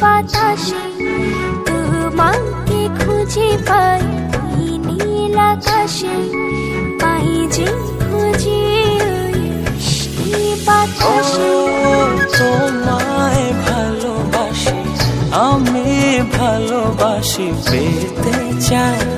বাতাসে তোমাকে খুঁজে পাই নীল আকাশে। পাই যে খুঁজে বাতাসে। তোমায় ভালোবাসি, আমি ভালোবাসি, পেতে চাই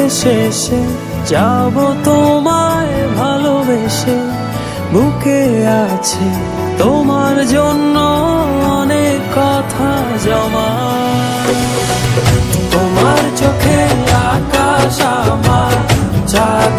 শেষে যাব তোমায় ভালোবেসে। বুকে আছে তোমার জন্য অনেক কথা জমা। তোমার চোখে আকাশ আমার চাঁদ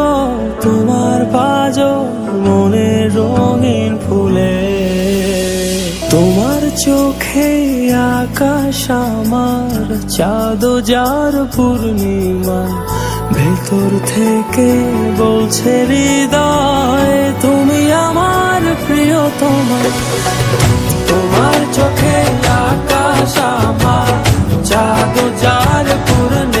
তোমার পাজ মনে রঙিন ফুলে। তোমার চোখে আকাশ আমার চাঁদ যার পূর্ণিমা। ভেতর থেকে বলছে হৃদয়, তুমি আমার প্রিয়তমা। তোমার চোখে আকাশ আমার চাঁদ যার পূর্ণিমা।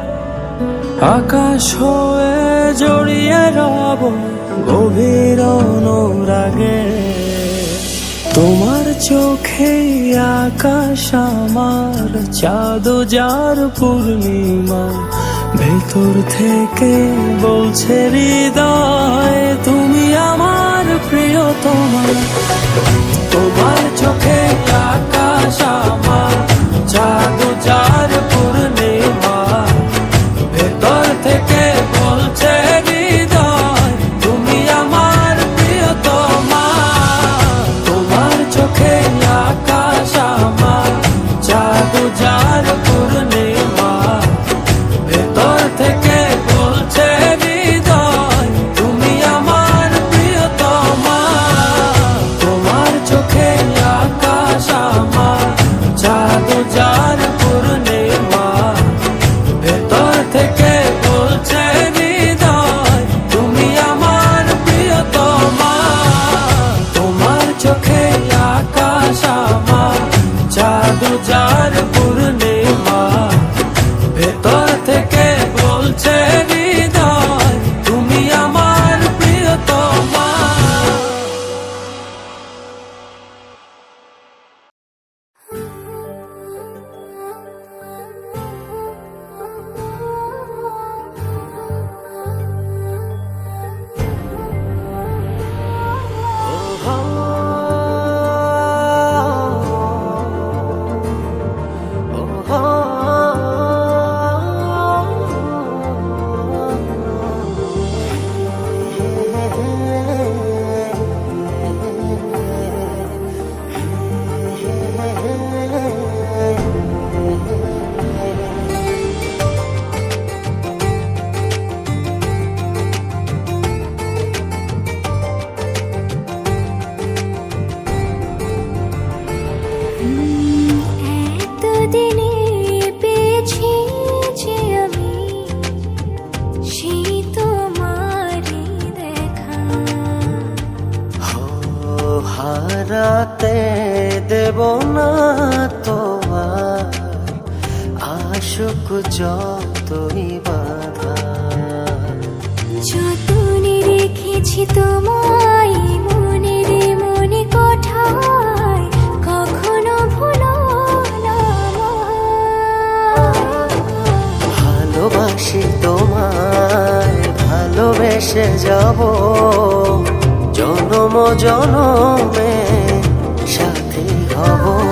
আকাশ হয়ে জড়িয়ে রব গভীর অনুরাগে। তোমার চোখে আকাশ আমার চাঁদ যার পূর্ণিমা, ভেতর থেকে বলছে হৃদয়, তুমি আমার প্রিয়তমা। তোমার চোখে আকাশ আমার চাঁদ যার থেকে বলছে হৃদয় তুমি আমার চোখে আকাশ আমার জাদু যার পূর্ণে রাতে দেব না তোমার আশুক যতই বাধা। যতনে রেখেছি তোমায় মনে রে মনে কোঠায় কখনো ভুলো না ভালোবাসি তোমায় ভালোবেসে যাব। জনমে সাথী হব।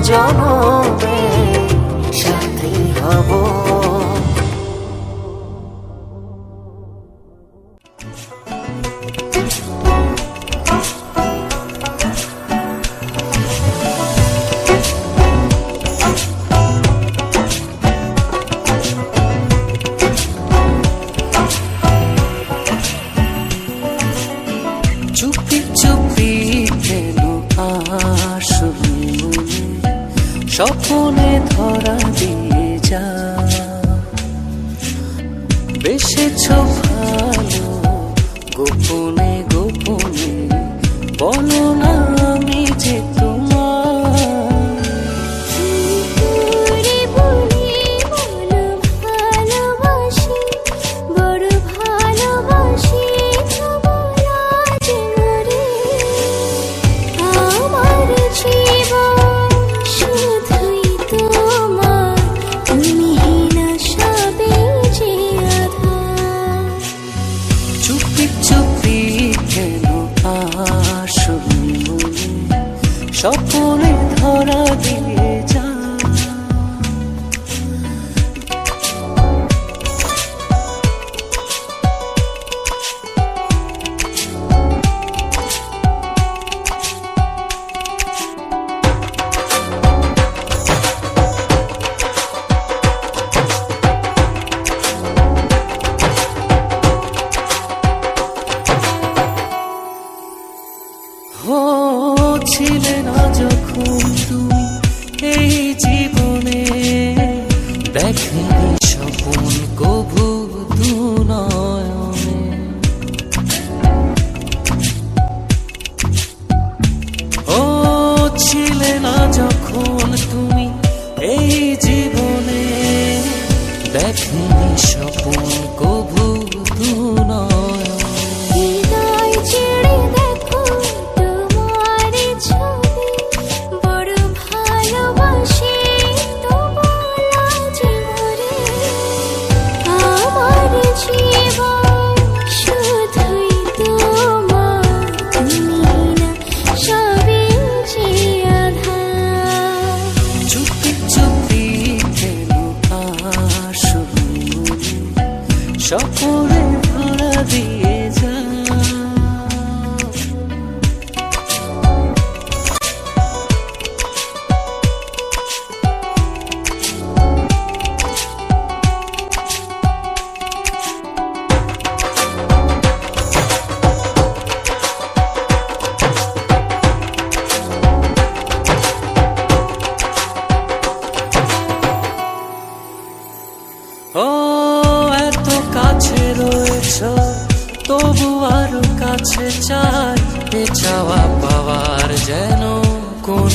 জনমে take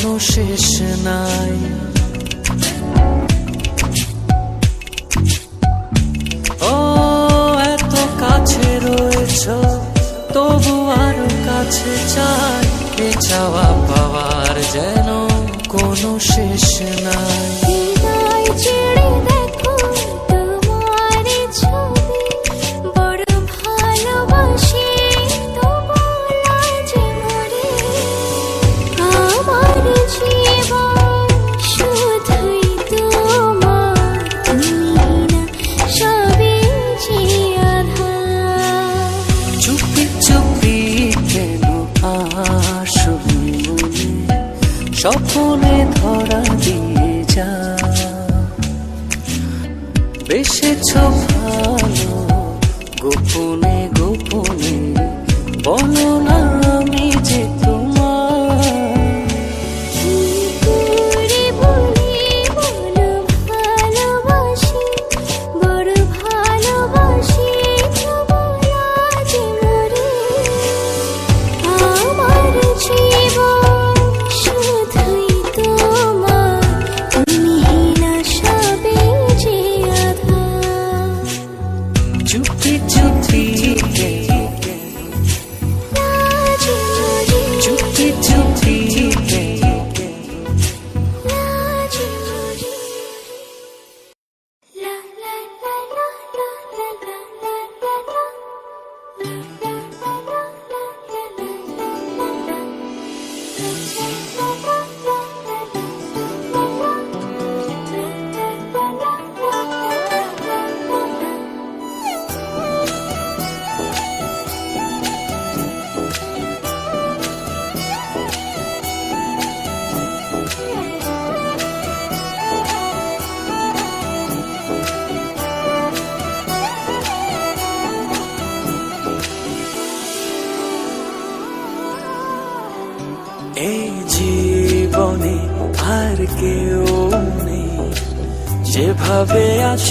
কোনো শেষ নাই। ও, এত কাছে রয়েছ, তবু আর কাছে চাই। এ চাওয়া পাওয়ার যেন কোনো শেষ নাই। ছেড়ে বেসেছ ভালো। গোপনে গোপনে বলো না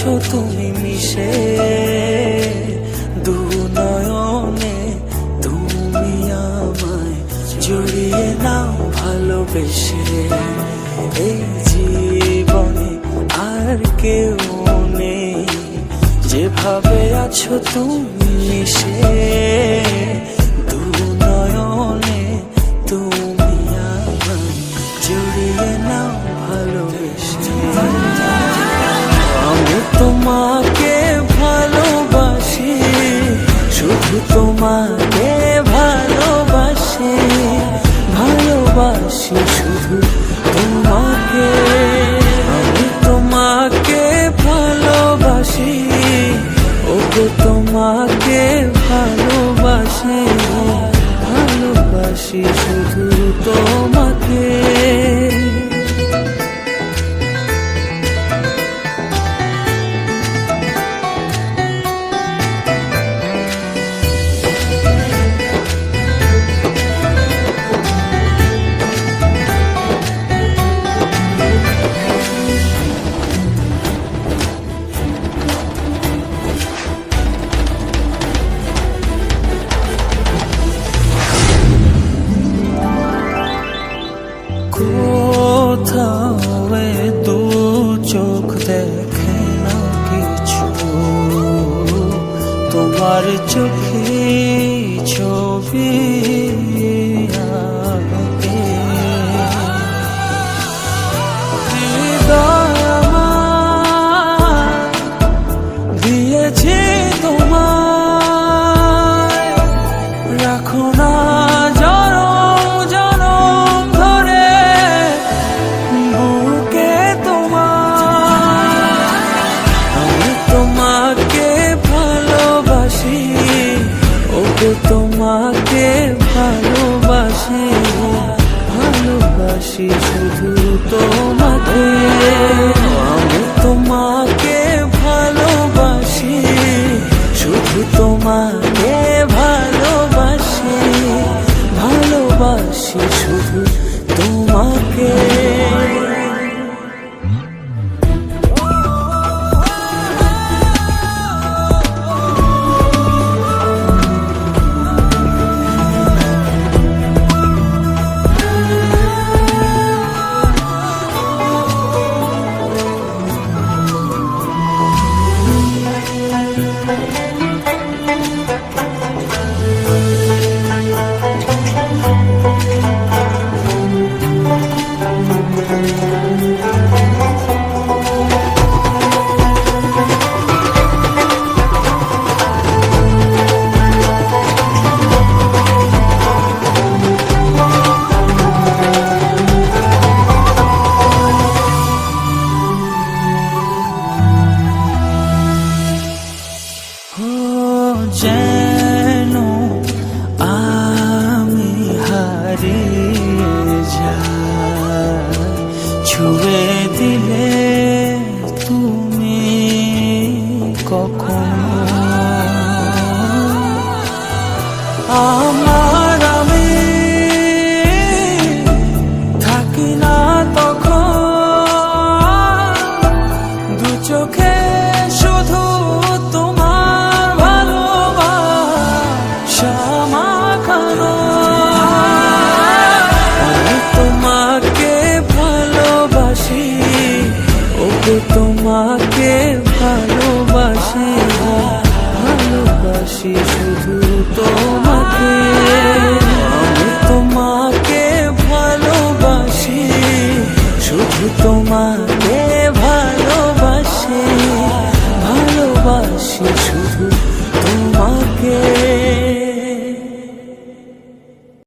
আছো তুমি মিশে দু নয়নে তুমি আমায় জড়িয়ে নাও ভালোবেসে। এই জীবনে আর কেউ নেই। যেভাবে আছো তুমি মিশে